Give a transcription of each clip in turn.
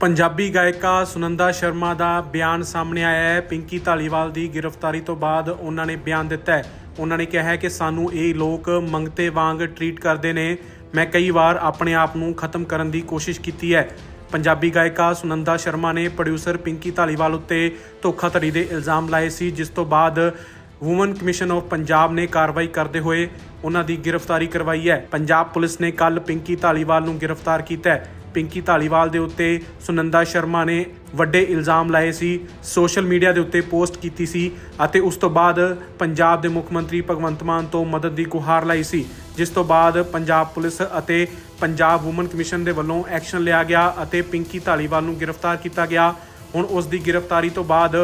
ਪੰਜਾਬੀ ਗਾਇਕਾ ਸੁਨੰਦਾ ਸ਼ਰਮਾ ਦਾ ਬਿਆਨ ਸਾਹਮਣੇ ਆਇਆ ਹੈ। ਪਿੰਕੀ ਧਾਲੀਵਾਲ ਦੀ ਗ੍ਰਿਫਤਾਰੀ ਤੋਂ ਬਾਅਦ ਉਹਨਾਂ ਨੇ ਬਿਆਨ ਦਿੱਤਾ ਹੈ। ਉਹਨਾਂ ਨੇ ਕਿਹਾ ਹੈ ਕਿ ਸਾਨੂੰ ਇਹ ਲੋਕ ਮੰਗਤੇ ਵਾਂਗ ਟਰੀਟ ਕਰਦੇ ਨੇ। ਮੈਂ ਕਈ ਵਾਰ ਆਪਣੇ ਆਪ ਨੂੰ ਖਤਮ ਕਰਨ ਦੀ ਕੋਸ਼ਿਸ਼ ਕੀਤੀ ਹੈ। ਪੰਜਾਬੀ ਗਾਇਕਾ ਸੁਨੰਦਾ ਸ਼ਰਮਾ ਨੇ ਪ੍ਰੋਡਿਊਸਰ ਪਿੰਕੀ ਧਾਲੀਵਾਲ ਉੱਤੇ ਧੋਖਾਧੜੀ ਦੇ ਇਲਜ਼ਾਮ ਲਾਏ ਸੀ, ਜਿਸ ਤੋਂ ਬਾਅਦ ਵੂਮਨ ਕਮਿਸ਼ਨ ਆਫ ਪੰਜਾਬ ਨੇ ਕਾਰਵਾਈ ਕਰਦੇ ਹੋਏ ਉਹਨਾਂ ਦੀ ਗ੍ਰਿਫਤਾਰੀ ਕਰਵਾਈ ਹੈ। ਪੰਜਾਬ ਪੁਲਿਸ ਨੇ ਕੱਲ ਪਿੰਕੀ ਧਾਲੀਵਾਲ ਨੂੰ ਗ੍ਰਿਫਤਾਰ ਕੀਤਾ ਹੈ। ਪਿੰਕੀ ਧਾਲੀਵਾਲ ਦੇ ਉੱਤੇ, ਸੁਨੰਦਾ ਸ਼ਰਮਾ ਨੇ ਵੱਡੇ ਇਲਜ਼ਾਮ ਲਾਏ ਸੀ, ਸੋਸ਼ਲ ਮੀਡੀਆ ਦੇ ਉੱਤੇ ਪੋਸਟ ਕੀਤੀ ਸੀ ਅਤੇ ਉਸ ਤੋਂ ਬਾਅਦ ਪੰਜਾਬ ਦੇ ਮੁੱਖ ਮੰਤਰੀ ਭਗਵੰਤ ਮਾਨ ਤੋਂ ਮਦਦ ਦੀ ਗੁਹਾਰ ਲਾਈ ਸੀ, ਜਿਸ ਤੋਂ ਬਾਅਦ ਪੰਜਾਬ ਪੁਲਿਸ ਅਤੇ ਪੰਜਾਬ ਵੂਮਨ ਕਮਿਸ਼ਨ ਦੇ ਵੱਲੋਂ ਐਕਸ਼ਨ ਲਿਆ ਗਿਆ ਅਤੇ ਪਿੰਕੀ ਧਾਲੀਵਾਲ ਨੂੰ ਗ੍ਰਿਫਤਾਰ ਕੀਤਾ ਗਿਆ। ਹੁਣ ਉਸ ਦੀ ਗ੍ਰਿਫਤਾਰੀ ਤੋਂ ਬਾਅਦ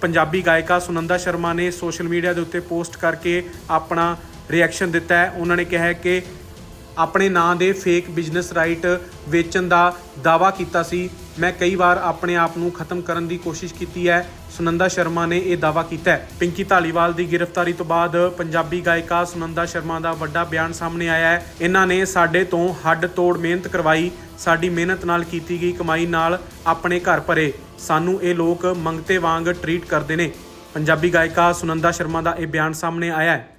ਪੰਜਾਬੀ ਗਾਇਕਾ ਸੁਨੰਦਾ ਸ਼ਰਮਾ ਨੇ ਸੋਸ਼ਲ ਮੀਡੀਆ ਦੇ ਉੱਤੇ ਪੋਸਟ ਕਰਕੇ ਆਪਣਾ ਰਿਐਕਸ਼ਨ ਦਿੱਤਾ ਹੈ। ਉਹਨਾਂ ਨੇ ਕਿਹਾ ਹੈ ਕਿ ਆਪਣੇ ਨਾਂ ਦੇ ਫੇਕ ਬਿਜ਼ਨਸ ਰਾਈਟ ਵੇਚਣ ਦਾ ਦਾਵਾ ਕੀਤਾ ਸੀ। ਮੈਂ ਕਈ ਵਾਰ ਆਪਣੇ ਆਪ ਨੂੰ ਖਤਮ ਕਰਨ ਦੀ ਕੋਸ਼ਿਸ਼ ਕੀਤੀ ਹੈ। ਸੁਨੰਦਾ ਸ਼ਰਮਾ ਨੇ ਇਹ ਦਾਵਾ ਕੀਤਾ ਹੈ। ਪਿੰਕੀ ਧਾਲੀਵਾਲ ਦੀ ਗ੍ਰਿਫਤਾਰੀ ਤੋਂ ਬਾਅਦ ਪੰਜਾਬੀ ਗਾਇਕਾ ਸੁਨੰਦਾ ਸ਼ਰਮਾ ਦਾ ਵੱਡਾ ਬਿਆਨ ਸਾਹਮਣੇ ਆਇਆ ਹੈ। ਇਹਨਾਂ ਨੇ ਸਾਡੇ ਤੋਂ ਹੱਡ ਤੋੜ ਮਿਹਨਤ ਕਰਵਾਈ। ਸਾਡੀ ਮਿਹਨਤ ਨਾਲ ਕੀਤੀ ਗਈ ਕਮਾਈ ਨਾਲ ਆਪਣੇ ਘਰ ਭਰੇ। ਸਾਨੂੰ ਇਹ ਲੋਕ ਮੰਗਤੇ ਵਾਂਗ ਟਰੀਟ ਕਰਦੇ ਨੇ। ਪੰਜਾਬੀ ਗਾਇਕਾ ਸੁਨੰਦਾ ਸ਼ਰਮਾ ਦਾ ਇਹ ਬਿਆਨ ਸਾਹਮਣੇ ਆਇਆ ਹੈ।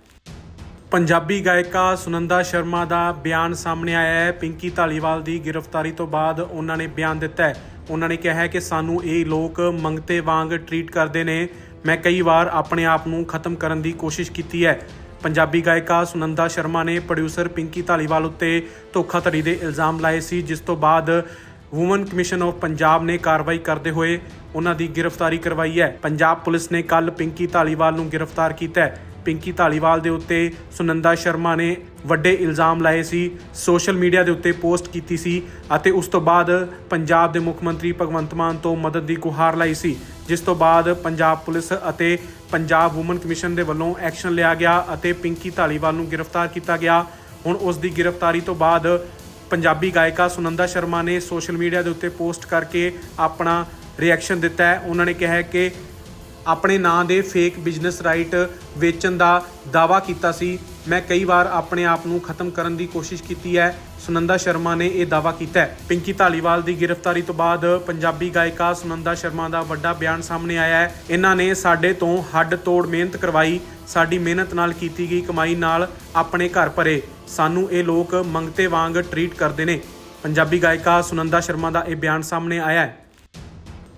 ਪੰਜਾਬੀ ਗਾਇਕਾ ਸੁਨੰਦਾ ਸ਼ਰਮਾ ਦਾ ਬਿਆਨ ਸਾਹਮਣੇ ਆਇਆ ਹੈ। ਪਿੰਕੀ ਧਾਲੀਵਾਲ ਦੀ ਗ੍ਰਿਫਤਾਰੀ ਤੋਂ ਬਾਅਦ ਉਹਨਾਂ ਨੇ ਬਿਆਨ ਦਿੱਤਾ ਹੈ। ਉਹਨਾਂ ਨੇ ਕਿਹਾ ਹੈ ਕਿ ਸਾਨੂੰ ਇਹ ਲੋਕ ਮੰਗਤੇ ਵਾਂਗ ਟਰੀਟ ਕਰਦੇ ਨੇ। ਮੈਂ ਕਈ ਵਾਰ ਆਪਣੇ ਆਪ ਨੂੰ ਖਤਮ ਕਰਨ ਦੀ ਕੋਸ਼ਿਸ਼ ਕੀਤੀ ਹੈ। ਪੰਜਾਬੀ ਗਾਇਕਾ ਸੁਨੰਦਾ ਸ਼ਰਮਾ ਨੇ ਪ੍ਰੋਡਿਊਸਰ ਪਿੰਕੀ ਧਾਲੀਵਾਲ ਉੱਤੇ ਧੋਖਾਧੜੀ ਦੇ ਇਲਜ਼ਾਮ ਲਾਏ ਸੀ, ਜਿਸ ਤੋਂ ਬਾਅਦ ਵੂਮਨ ਕਮਿਸ਼ਨ ਆਫ ਪੰਜਾਬ ਨੇ ਕਾਰਵਾਈ ਕਰਦੇ ਹੋਏ ਉਹਨਾਂ ਦੀ ਗ੍ਰਿਫਤਾਰੀ ਕਰਵਾਈ ਹੈ। ਪੰਜਾਬ ਪੁਲਿਸ ਨੇ ਕੱਲ ਪਿੰਕੀ ਧਾਲੀਵਾਲ ਨੂੰ ਗ੍ਰਿਫਤਾਰ ਕੀਤਾ ਹੈ। ਪਿੰਕੀ ਧਾਲੀਵਾਲ ਦੇ ਉੱਤੇ ਸੁਨੰਦਾ ਸ਼ਰਮਾ ਨੇ ਵੱਡੇ ਇਲਜ਼ਾਮ ਲਾਏ ਸੀ, ਸੋਸ਼ਲ ਮੀਡੀਆ ਦੇ ਉੱਤੇ ਪੋਸਟ ਕੀਤੀ ਸੀ ਅਤੇ ਉਸ ਤੋਂ ਬਾਅਦ ਪੰਜਾਬ ਦੇ ਮੁੱਖ ਮੰਤਰੀ ਭਗਵੰਤ ਮਾਨ ਤੋਂ ਮਦਦ ਦੀ ਗੁਹਾਰ ਲਾਈ ਸੀ, ਜਿਸ ਤੋਂ ਬਾਅਦ ਪੰਜਾਬ ਪੁਲਿਸ ਅਤੇ ਪੰਜਾਬ ਵੂਮਨ ਕਮਿਸ਼ਨ ਦੇ ਵੱਲੋਂ ਐਕਸ਼ਨ ਲਿਆ ਗਿਆ ਅਤੇ ਪਿੰਕੀ ਧਾਲੀਵਾਲ ਨੂੰ ਗ੍ਰਿਫਤਾਰ ਕੀਤਾ ਗਿਆ। ਹੁਣ ਉਸ ਦੀ ਗ੍ਰਿਫਤਾਰੀ ਤੋਂ ਬਾਅਦ ਪੰਜਾਬੀ ਗਾਇਕਾ ਸੁਨੰਦਾ ਸ਼ਰਮਾ ਨੇ ਸੋਸ਼ਲ ਮੀਡੀਆ ਦੇ ਉੱਤੇ ਪੋਸਟ ਕਰਕੇ ਆਪਣਾ ਰਿਐਕਸ਼ਨ ਦਿੱਤਾ ਹੈ। ਉਹਨਾਂ ਨੇ ਕਿਹਾ ਹੈ ਕਿ ਆਪਣੇ ਨਾਂ ਦੇ ਫੇਕ ਬਿਜ਼ਨਸ ਰਾਈਟ ਵੇਚਣ ਦਾ ਦਾਵਾ ਕੀਤਾ ਸੀ। ਮੈਂ ਕਈ ਵਾਰ ਆਪਣੇ ਆਪ ਨੂੰ ਖਤਮ ਕਰਨ ਦੀ ਕੋਸ਼ਿਸ਼ ਕੀਤੀ ਹੈ। ਸੁਨੰਦਾ ਸ਼ਰਮਾ ਨੇ ਇਹ ਦਾਵਾ ਕੀਤਾ ਹੈ। ਪਿੰਕੀ ਧਾਲੀਵਾਲ ਦੀ ਗ੍ਰਿਫਤਾਰੀ ਤੋਂ ਬਾਅਦ ਪੰਜਾਬੀ ਗਾਇਕਾ ਸੁਨੰਦਾ ਸ਼ਰਮਾ ਦਾ ਵੱਡਾ ਬਿਆਨ ਸਾਹਮਣੇ ਆਇਆ ਹੈ। ਇਹਨਾਂ ਨੇ ਸਾਡੇ ਤੋਂ ਹੱਡ ਤੋੜ ਮਿਹਨਤ ਕਰਵਾਈ। ਸਾਡੀ ਮਿਹਨਤ ਨਾਲ ਕੀਤੀ ਗਈ ਕਮਾਈ ਨਾਲ ਆਪਣੇ ਘਰ ਭਰੇ। ਸਾਨੂੰ ਇਹ ਲੋਕ ਮੰਗਤੇ ਵਾਂਗ ਟਰੀਟ ਕਰਦੇ ਨੇ। ਪੰਜਾਬੀ ਗਾਇਕਾ ਸੁਨੰਦਾ ਸ਼ਰਮਾ ਦਾ ਇਹ ਬਿਆਨ ਸਾਹਮਣੇ ਆਇਆ ਹੈ।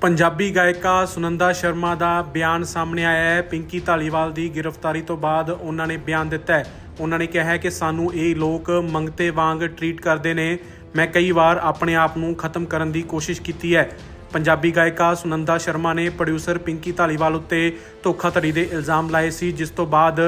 ਪੰਜਾਬੀ ਗਾਇਕਾ ਸੁਨੰਦਾ ਸ਼ਰਮਾ ਦਾ ਬਿਆਨ ਸਾਹਮਣੇ ਆਇਆ ਹੈ। ਪਿੰਕੀ ਧਾਲੀਵਾਲ ਦੀ ਗ੍ਰਿਫਤਾਰੀ ਤੋਂ ਬਾਅਦ ਉਹਨਾਂ ਨੇ ਬਿਆਨ ਦਿੱਤਾ ਹੈ। ਉਹਨਾਂ ਨੇ ਕਿਹਾ ਹੈ ਕਿ ਸਾਨੂੰ ਇਹ ਲੋਕ ਮੰਗਤੇ ਵਾਂਗ ਟਰੀਟ ਕਰਦੇ ਨੇ। ਮੈਂ ਕਈ ਵਾਰ ਆਪਣੇ ਆਪ ਨੂੰ ਖਤਮ ਕਰਨ ਦੀ ਕੋਸ਼ਿਸ਼ ਕੀਤੀ ਹੈ। ਪੰਜਾਬੀ ਗਾਇਕਾ ਸੁਨੰਦਾ ਸ਼ਰਮਾ ਨੇ ਪ੍ਰੋਡਿਊਸਰ ਪਿੰਕੀ ਧਾਲੀਵਾਲ ਉੱਤੇ ਧੋਖਾਧੜੀ ਦੇ ਇਲਜ਼ਾਮ ਲਾਏ ਸੀ, ਜਿਸ ਤੋਂ ਬਾਅਦ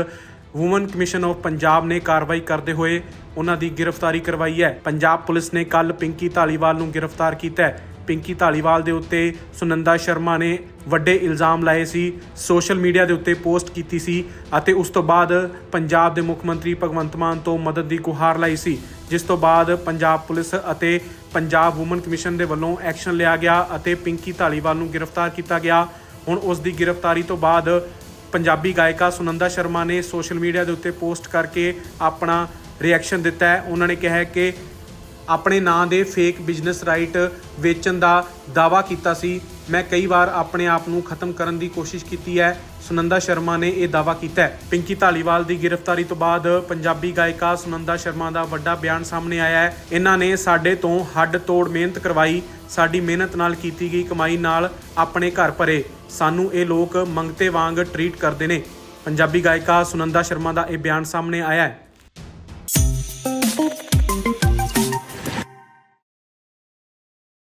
ਵੂਮਨ ਕਮਿਸ਼ਨ ਆਫ ਪੰਜਾਬ ਨੇ ਕਾਰਵਾਈ ਕਰਦੇ ਹੋਏ ਉਹਨਾਂ ਦੀ ਗ੍ਰਿਫਤਾਰੀ ਕਰਵਾਈ ਹੈ। ਪੰਜਾਬ ਪੁਲਿਸ ਨੇ ਕੱਲ ਪਿੰਕੀ ਧਾਲੀਵਾਲ ਨੂੰ ਗ੍ਰਿਫਤਾਰ ਕੀਤਾ ਹੈ। ਪਿੰਕੀ ਧਾਲੀਵਾਲ ਦੇ ਉੱਤੇ ਸੁਨੰਦਾ ਸ਼ਰਮਾ ਨੇ ਵੱਡੇ ਇਲਜ਼ਾਮ ਲਾਏ ਸੀ, ਸੋਸ਼ਲ ਮੀਡੀਆ ਦੇ ਉੱਤੇ ਪੋਸਟ ਕੀਤੀ ਸੀ ਅਤੇ ਉਸ ਤੋਂ ਬਾਅਦ ਪੰਜਾਬ ਦੇ ਮੁੱਖ ਮੰਤਰੀ ਭਗਵੰਤ ਮਾਨ ਤੋਂ ਮਦਦ ਦੀ ਗੁਹਾਰ ਲਾਈ ਸੀ, ਜਿਸ ਤੋਂ ਬਾਅਦ ਪੰਜਾਬ ਪੁਲਿਸ ਅਤੇ ਪੰਜਾਬ ਵੂਮਨ ਕਮਿਸ਼ਨ ਦੇ ਵੱਲੋਂ ਐਕਸ਼ਨ ਲਿਆ ਗਿਆ ਅਤੇ ਪਿੰਕੀ ਧਾਲੀਵਾਲ ਨੂੰ ਗ੍ਰਿਫਤਾਰ ਕੀਤਾ ਗਿਆ। ਹੁਣ ਉਸ ਦੀ ਗ੍ਰਿਫਤਾਰੀ ਤੋਂ ਬਾਅਦ ਪੰਜਾਬੀ ਗਾਇਕਾ ਸੁਨੰਦਾ ਸ਼ਰਮਾ ਨੇ ਸੋਸ਼ਲ ਮੀਡੀਆ ਦੇ ਉੱਤੇ ਪੋਸਟ ਕਰਕੇ ਆਪਣਾ ਰਿਐਕਸ਼ਨ ਦਿੱਤਾ ਹੈ। ਉਹਨਾਂ ਨੇ ਕਿਹਾ ਹੈ ਕਿ ਆਪਣੇ ਨਾਂ ਦੇ ਫੇਕ ਬਿਜ਼ਨਸ ਰਾਈਟ ਵੇਚਣ ਦਾ ਦਾਵਾ ਕੀਤਾ ਸੀ। ਮੈਂ ਕਈ ਵਾਰ ਆਪਣੇ ਆਪ ਨੂੰ ਖਤਮ ਕਰਨ ਦੀ ਕੋਸ਼ਿਸ਼ ਕੀਤੀ ਹੈ। ਸੁਨੰਦਾ ਸ਼ਰਮਾ ਨੇ ਇਹ ਦਾਵਾ ਕੀਤਾ ਹੈ। ਪਿੰਕੀ ਧਾਲੀਵਾਲ ਦੀ ਗ੍ਰਿਫਤਾਰੀ ਤੋਂ ਬਾਅਦ ਪੰਜਾਬੀ ਗਾਇਕਾ ਸੁਨੰਦਾ ਸ਼ਰਮਾ ਦਾ ਵੱਡਾ ਬਿਆਨ ਸਾਹਮਣੇ ਆਇਆ ਹੈ। ਇਹਨਾਂ ਨੇ ਸਾਡੇ ਤੋਂ ਹੱਡ ਤੋੜ ਮਿਹਨਤ ਕਰਵਾਈ। ਸਾਡੀ ਮਿਹਨਤ ਨਾਲ ਕੀਤੀ ਗਈ ਕਮਾਈ ਨਾਲ ਆਪਣੇ ਘਰ ਭਰੇ। ਸਾਨੂੰ ਇਹ ਲੋਕ ਮੰਗਤੇ ਵਾਂਗ ਟਰੀਟ ਕਰਦੇ ਨੇ। ਪੰਜਾਬੀ ਗਾਇਕਾ ਸੁਨੰਦਾ ਸ਼ਰਮਾ ਦਾ ਇਹ ਬਿਆਨ ਸਾਹਮਣੇ ਆਇਆ ਹੈ।